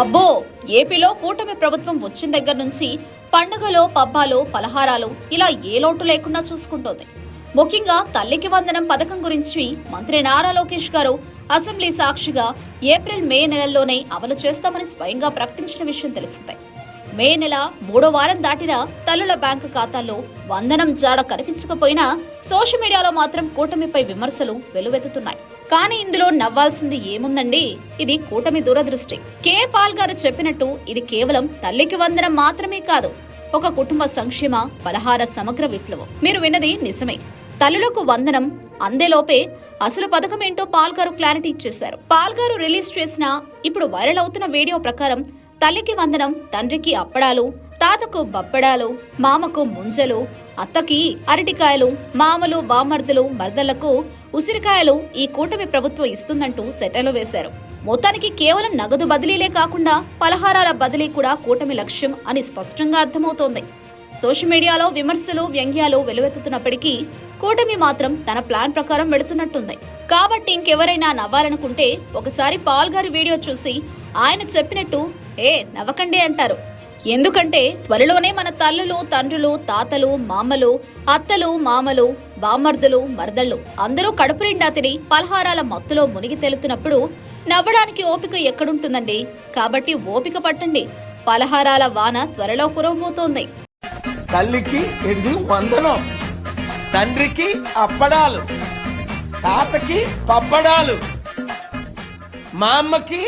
అబ్బో ఏపీలో కూటమి ప్రభుత్వం వచ్చిన దగ్గర నుంచి పండుగలో పబ్బాలు పలహారాలు ఇలా ఏ లోటు లేకుండా చూసుకుంటోంది. ముఖ్యంగా తల్లికి వందనం పథకం గురించి మంత్రి నారా లోకేష్ గారు అసెంబ్లీ సాక్షిగా ఏప్రిల్ మే నెలల్లోనే అమలు చేస్తామని స్వయంగా ప్రకటించిన విషయం తెలిసిందే. మే నెల మూడో వారం దాటిన తల్లుల బ్యాంకు ఖాతాల్లో వందనం జాడ కనిపించకపోయినా సోషల్ మీడియాలో మాత్రం కూటమిపై విమర్శలు వెలువెత్తుతున్నాయి. కానీ ఇందులో నవ్వాల్సింది ఏముందండి? ఇది కూటమి దూరదృష్టి. కే. పాల్ గారు చెప్పినట్టు ఇది కేవలం తల్లికి వందనం మాత్రమే కాదు ఒక కుటుంబ సంక్షేమ పలహార సమగ్ర విప్లవం. మీరు విన్నది నిజమే. తల్లులకు వందనం అందేలోపే అసలు పథకం ఏంటో పాల్గారు క్లారిటీ ఇచ్చేశారు. పాల్గారు రిలీజ్ చేసిన ఇప్పుడు వైరల్ అవుతున్న వీడియో ప్రకారం తల్లికి వందనం తండ్రికి అప్పడాలు తాతకు బప్పడాలు మామకు ముంజలు అత్తకి అరటికాయలు మామలు బామర్దులు మర్దలకు ఉసిరికాయలు ఈ కూటమి ప్రభుత్వం ఇస్తుందంటూ సెటలు వేశారు. మొత్తానికి కేవలం నగదు బదిలీలే కాకుండా పలహారాల బదిలీ కూడా కూటమి లక్ష్యం అని స్పష్టంగా అర్థమవుతోంది. సోషల్ మీడియాలో విమర్శలు వ్యంగ్యాలు వెలువెత్తుతున్నప్పటికీ కూటమి మాత్రం తన ప్లాన్ ప్రకారం వెళుతున్నట్టుంది. కాబట్టి ఇంకెవరైనా నవ్వాలనుకుంటే ఒకసారి పాల్ గారి వీడియో చూసి ఆయన చెప్పినట్టు ఏ నవ్వకండి అంటారు. ఎందుకంటే త్వరలోనే మన తల్లులు తండ్రులు తాతలు మామలు అత్తలు మామలు బామర్దులు మరదళ్ళు అందరూ కడుపు నిండా తిని పలహారాల మత్తులో మునిగి తెలుతున్నప్పుడు నవ్వడానికి ఓపిక ఎక్కడుంటుందండి? కాబట్టి ఓపిక పట్టండి. పలహారాల వాన త్వరలో కురవబోతోంది. తల్లికి ఎడి వందనం తండ్రికి అప్పడాలు తాతకి పప్పడాలు మా అమ్మకి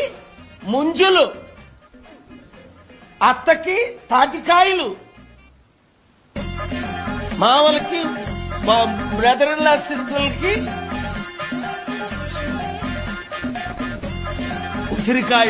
ముంజులు. అత్తకి తాటికాయలు. మామలకి మా బ్రదర్ ఇన్ లా సిస్టర్లకి ఉసిరికాయ.